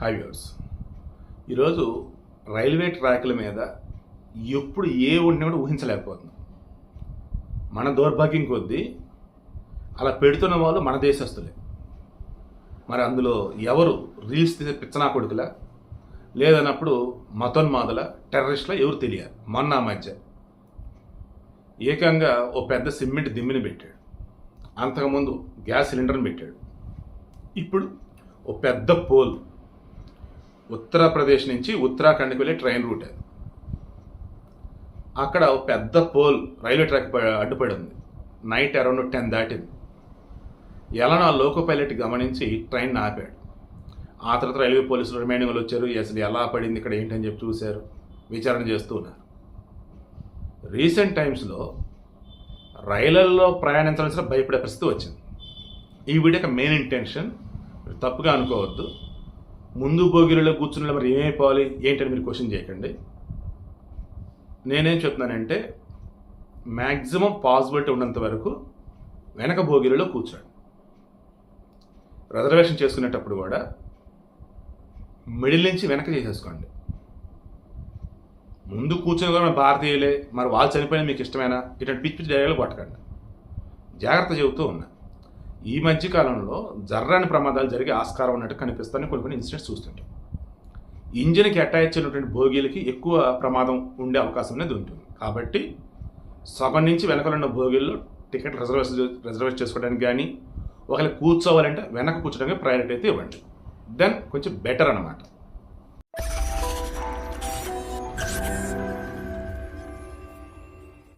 Hi viewers ఈరోజు railway ట్రాక్ల మీద ఎప్పుడు ఏ ఉండినా కూడా ఊహించలేకపోతున్నాం. మన దౌర్భాగ్యం కొద్దీ అలా పెడుతున్న వాళ్ళు మన దేశస్తులే. మరి అందులో ఎవరు రీల్స్ తీసే పిచ్చనా కొడుకుల? లేదన్నప్పుడు మతోన్మాదుల టెర్రరిస్టుల ఎవరు తెలియాలి మొన్న మధ్య. ఏకంగా ఓ పెద్ద సిమెంట్ దిమ్మిని పెట్టాడు. అంతకుముందు గ్యాస్ సిలిండర్ని పెట్టాడు. ఇప్పుడు ఓ పెద్ద పోల్ ఉత్తరప్రదేశ్ నుంచి ఉత్తరాఖండ్కి వెళ్ళే ట్రైన్ రూట్ అది. అక్కడ పెద్ద పోల్ రైల్వే ట్రాక్ అడ్డుపడి ఉంది నైట్ అరౌండ్ టెన్ దాటింది. ఎలానో లోకో పైలట్ గమనించి ట్రైన్ ఆపాడు. ఆ తర్వాత రైల్వే పోలీసులు రిమైనింగ్ వాళ్ళు వచ్చారు అసలు ఎలా పడింది? ఇక్కడ ఏంటని చెప్పి చూశారు. విచారణ చేస్తూ ఉన్నారు. రీసెంట్ టైమ్స్లో రైళ్ళలో ప్రయాణించాల్సిన భయపడే పరిస్థితి వచ్చింది. ఈ వీడియో మెయిన్ ఇంటెన్షన్ తప్పుగా అనుకోవద్దు. ముందు భోగిలలో కూర్చున్న మరి ఏమైపోవాలి ఏంటని మీరు క్వశ్చన్ చేయకండి. నేనేం చెప్తున్నానంటే మ్యాక్సిమం పాసిబిలిటీ ఉన్నంత వరకు వెనక భోగిలలో కూర్చోండి. రిజర్వేషన్ చేసుకునేటప్పుడు కూడా మిడిల్ నుంచి వెనక చేసేసుకోండి. ముందు కూర్చొని కూడా మన భారతీయులే మరి వాళ్ళు చనిపోయిన మీకు ఇష్టమైన? ఇటువంటి పిచ్చి పిచ్చి డైలాగులు పట్టకండి జాగ్రత్త చెబుతూ ఉన్నా. ఈ మధ్య కాలంలో జర్రాని ప్రమాదాలు జరిగే ఆస్కారం ఉన్నట్టు కనిపిస్తాయని కొన్ని కొన్ని ఇన్సిడెంట్స్ చూస్తుంటాం. ఇంజిన్కి అటాచ్ అయినటువంటి భోగిలకి ఎక్కువ ప్రమాదం ఉండే అవకాశం అనేది ఉంటుంది. కాబట్టి సగం నుంచి వెనకలున్న భోగిల్లో టికెట్ రిజర్వేషన్ రిజర్వేషన్ చేసుకోవడానికి కానీ ఒకవేళ కూర్చోవాలంటే వెనక కూర్చోడానికి ప్రయారిటీ అయితే ఇవ్వండి. దెన్ కొంచెం బెటర్ అన్నమాట.